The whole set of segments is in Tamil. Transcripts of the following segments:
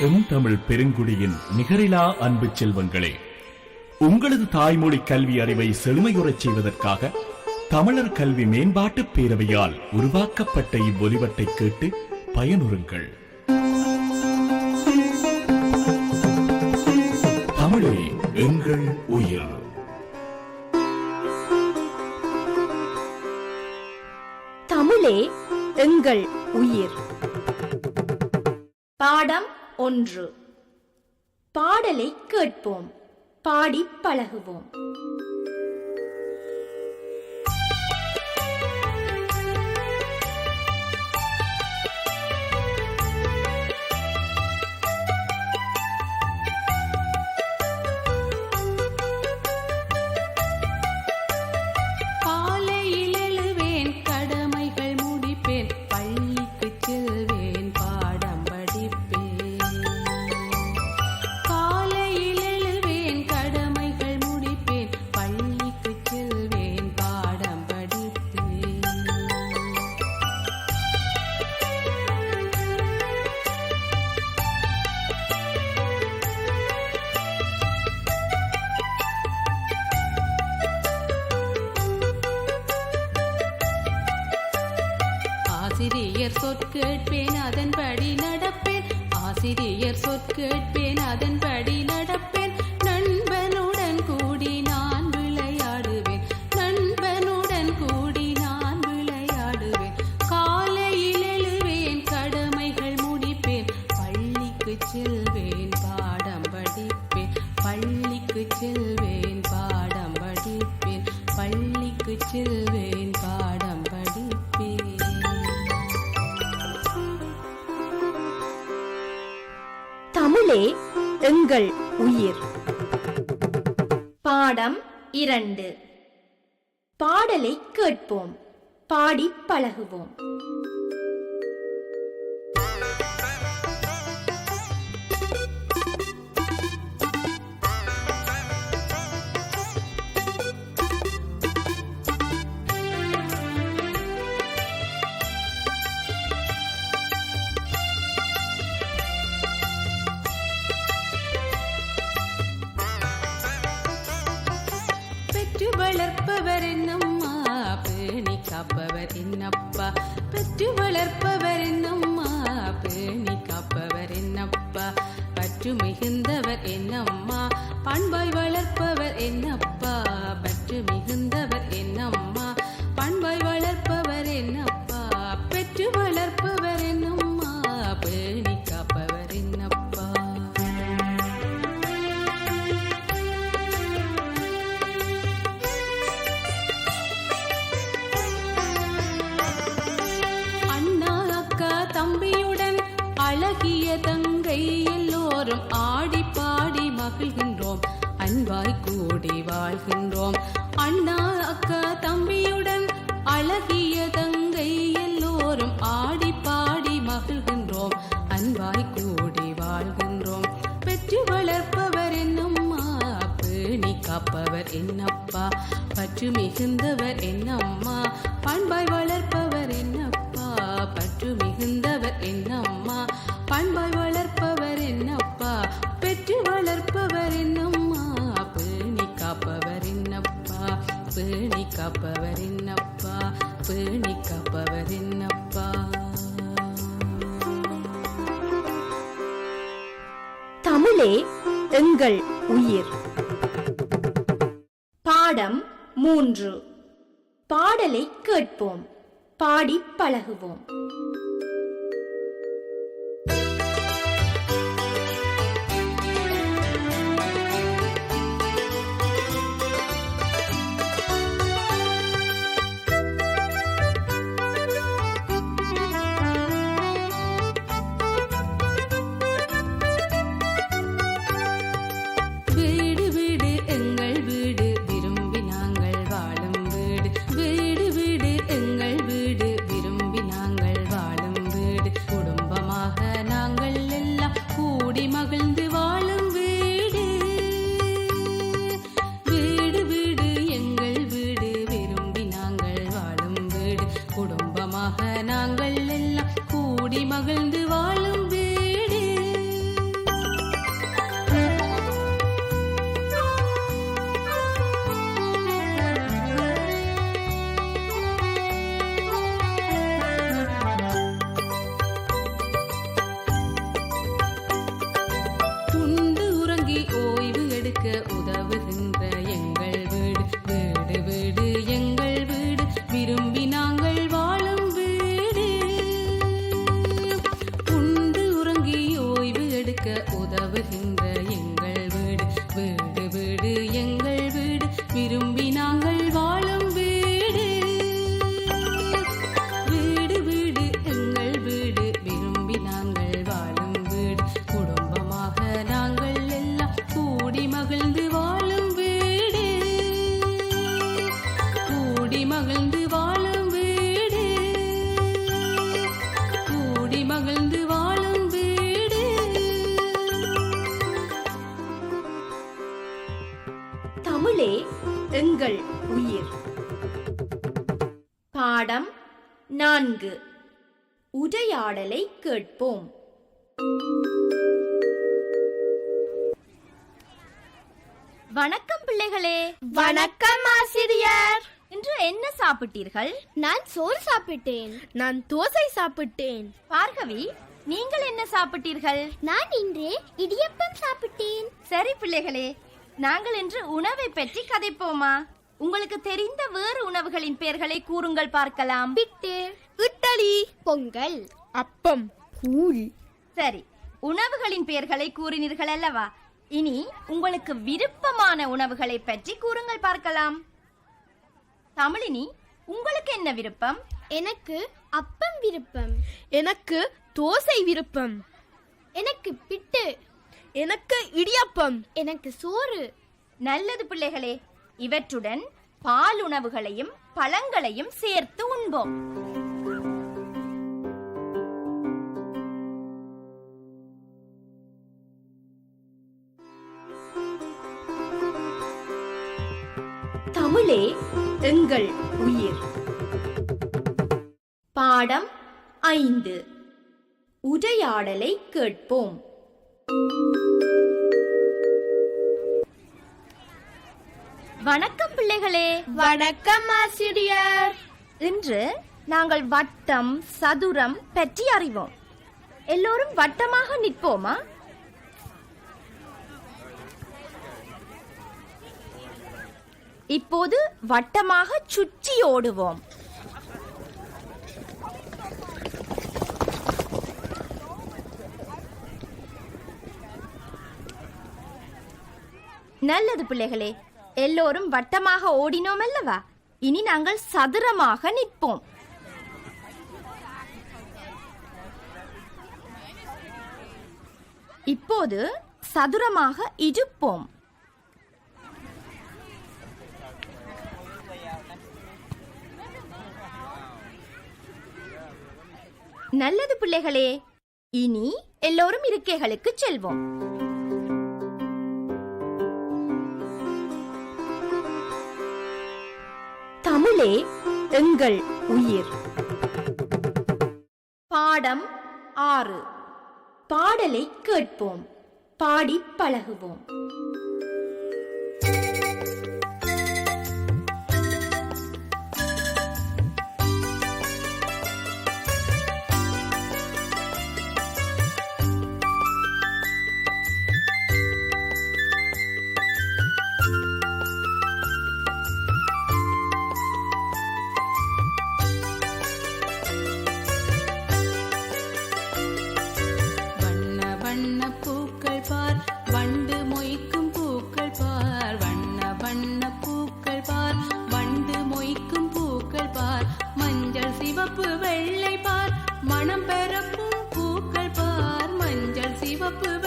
எம் தமிழ் பெருங்குடியின் நிகரிலா அன்பு செல்வங்களே உங்களது தாய்மொழி கல்வி அறிவை செழுமையுறச் செய்வதற்காக தமிழர் கல்வி மேம்பாட்டு பேரவையால் உருவாக்கப்பட்ட இவ்வொலிவட்டை கேட்டு பயனுறுங்கள். தமிழே எங்கள் உயிர். தமிழே எங்கள் உயிர். பாடம் ஒன்று. பாடலை கேட்போம். பாடிப் பழகுவோம். ஆசிரியர் அதன்படி நடப்பேன். நண்பனுடன் கூடி நான் விளையாடுவேன். நண்பனுடன் கூடி நான் விளையாடுவேன். காலையில் எழுவேன் கடமைகள் முடிப்பேன். பள்ளிக்கு செல்வேன் பாடம் படிப்பேன். பள்ளிக்கு செல்வேன். தமிழே எங்கள் உயிர். பாடம் இரண்டு. பாடலை கேட்போம். பாடிப் பழகுவோம். காப்பவர் என்னப்பா? பற்று மிகுந்தவர் என்னம்மா? பண்பாய் வளர்ப்பவர் என்னப்பா? பற்று மிகுந்தவர் என்னம்மா? பண்பாய் வளர்ப்பவர் என்னப்பா? பெற்று வளர்ப்பவர் என்னம்மா? பேணி காப்பவர் என்னப்பா? பேணி காப்பவர் என்னப்பா? பேணி காப்பவர் என்னப்பா? தமிழே எங்கள் உயிர். பாடம் மூன்று. பாடலை கேட்போம். பாடிப் பழகுவோம். நான்கு. உரையாடலை கேட்போம். வணக்கம் பிள்ளைகளே. வணக்கம் ஆசிரியர். இன்று என்ன சாப்பிட்டீர்கள்? நான் சோறு சாப்பிட்டேன். நான் தோசை சாப்பிட்டேன். பார்கவி நீங்கள் என்ன சாப்பிட்டீர்கள்? நான் இன்று இடியப்பம் சாப்பிட்டேன். சரி பிள்ளைகளே நாங்கள் இன்று உணவை பற்றி கதைப்போமா? உங்களுக்கு தெரிந்த வேறு உணவுகளின் பெயர்களை கூறுங்கள் பார்க்கலாம். பிட்டு இட்டலி பொங்கல் அப்பம் கூழ் சரி உணவுகளின் பெயர்களை கூறினீர்கள் அல்லவா? இனி உங்களுக்கு விருப்பமான உணவுகளை பற்றி கூறுங்கள் பார்க்கலாம். தமிழினி உங்களுக்கு என்ன விருப்பம்? எனக்கு அப்பம் விருப்பம். எனக்கு தோசை விருப்பம். எனக்கு பிட்டு. எனக்கு இடியப்பம். எனக்கு சோறு. நல்லது பிள்ளைகளே இவற்றுடன் பால் உணவுகளையும் பழங்களையும் சேர்த்து உண்போம். தமிழே எங்கள் உயிர். பாடம் ஐந்து. உரையாடலை கேட்போம். வணக்கம் பிள்ளைகளே. வணக்கம் ஆசிரியர். இன்று நாங்கள் வட்டம் சதுரம் பற்றி அறிவோம். எல்லோரும் வட்டமாக நிற்போமா? இப்போது வட்டமாக சுற்றி ஓடுவோம். நல்லது பிள்ளைகளே எல்லோரும் வட்டமாக ஓடினோம் அல்லவா? இனி நாங்கள் சதுரமாக நிற்போம். இப்போது சதுரமாக இருப்போம் நல்லது பிள்ளைகளே இனி எல்லோரும் இருக்கைகளுக்கு செல்வோம். தமிழே எங்கள் உயிர். பாடம் ஆறு. பாடலை கேட்போம். பாடி பழகுவோம்.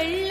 வெள்ள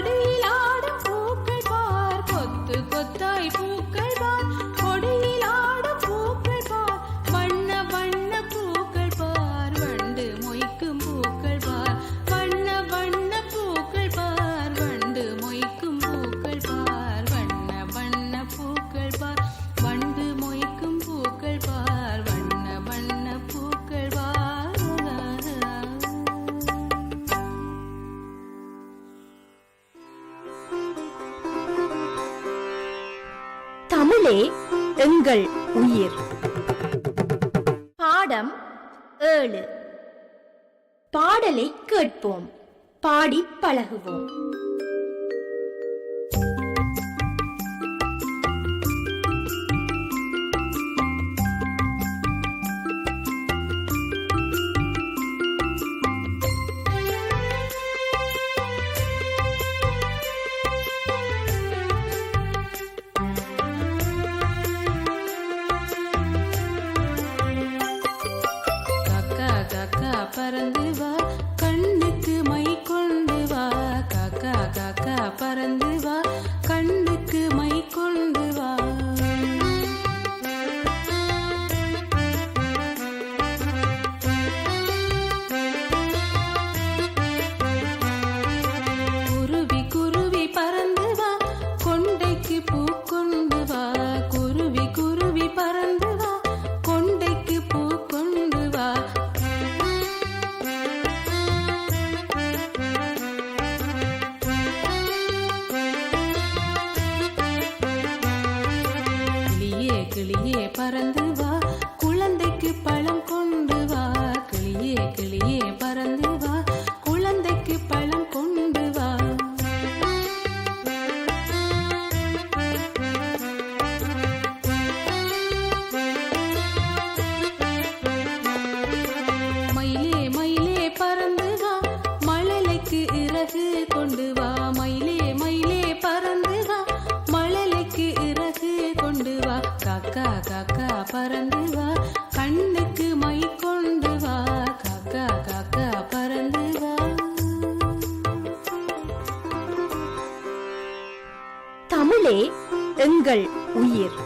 கொடு தமிழே எங்கள் உயிர். பாடம் ஏழு. பாடலை கேட்போம். பாடி பழகுவோம். காக்கா காக்கா பறந்து வா. கண்ணுக்கு மை கொண்டு வா. காக்கா காக்கா பறந்து வா. தமிழே எங்கள் உயிர்.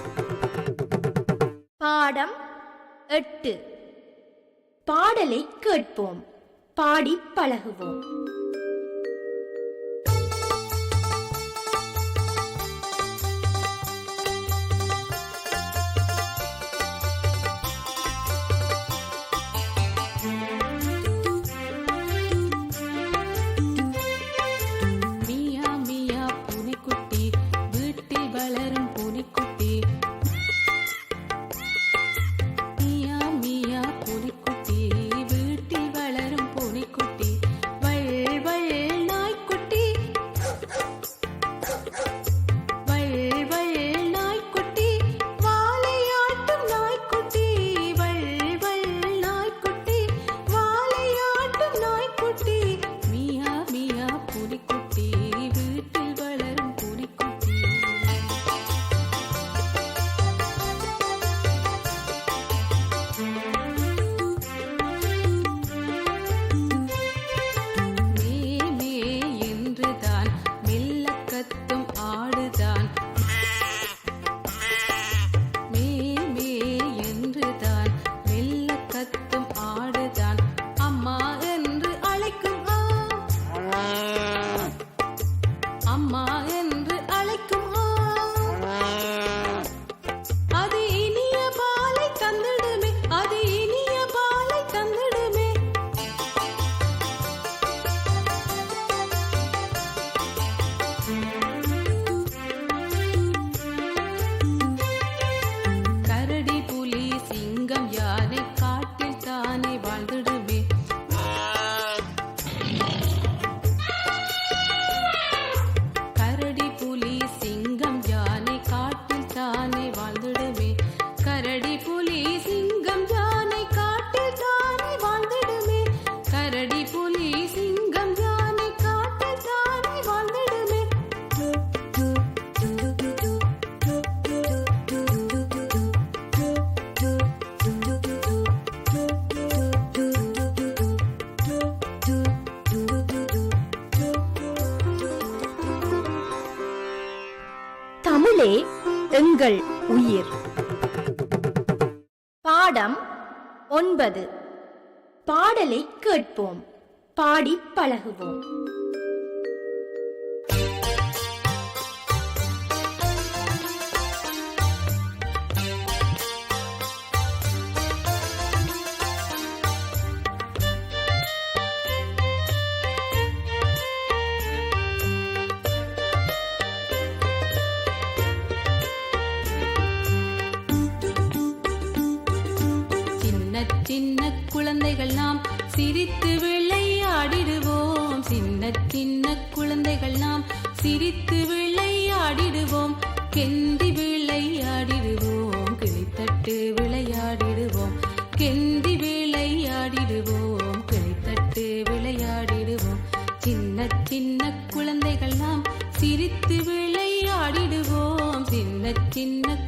பாடம் எட்டு. பாடலை கேட்போம். பாடி பழகுவோம். உயிர். பாடம் ஒன்பது. பாடலை கேட்போம். பாடி பழகுவோம். சின்ன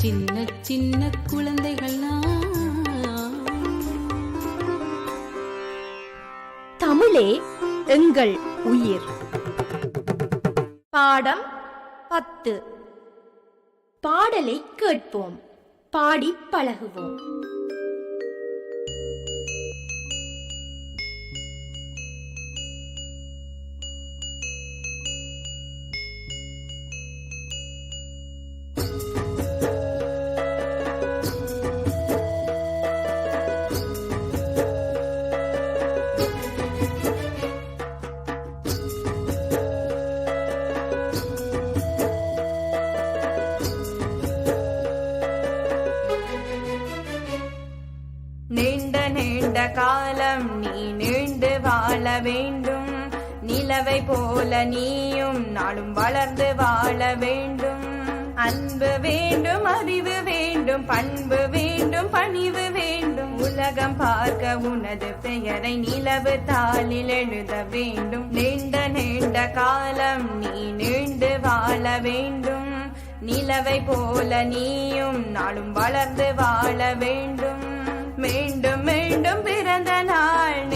சின்ன சின்ன குழந்தைகள் தமிழே எங்கள் உயிர். பாடம் பத்து. பாடலை கேட்போம். பாடி பழகுவோம். நீயும் நாளும் வளர்ந்து வாழ வேண்டும். அன்பு வேண்டும் அறிவு வேண்டும் பண்பு வேண்டும் பணிவு வேண்டும். உலகம் பார்க்க உனது பெயரை நிலவு தாளில் எழுத வேண்டும். நீண்ட நீண்ட காலம் நீ நீண்டு வாழ வேண்டும். நிலவை போல நீயும் நாளும் வளர்ந்து வாழ வேண்டும். மீண்டும் மீண்டும் பிறந்த நாள்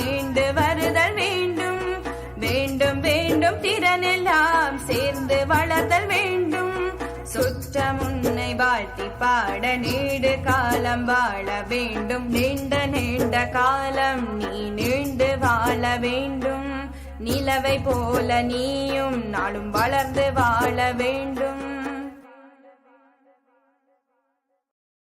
வேண்டும் வேண்டும் திறனெல்லாம் சேர்ந்து வளர்த்தல் வேண்டும். சுற்ற முன்னை வாழ்த்தி பாட நீடு காலம் வாழ வேண்டும். நீண்ட நீண்ட காலம் நீ நீண்டு வாழ வேண்டும். நிலவை போல நீயும் நாளும் வளர்ந்து வாழ வேண்டும்.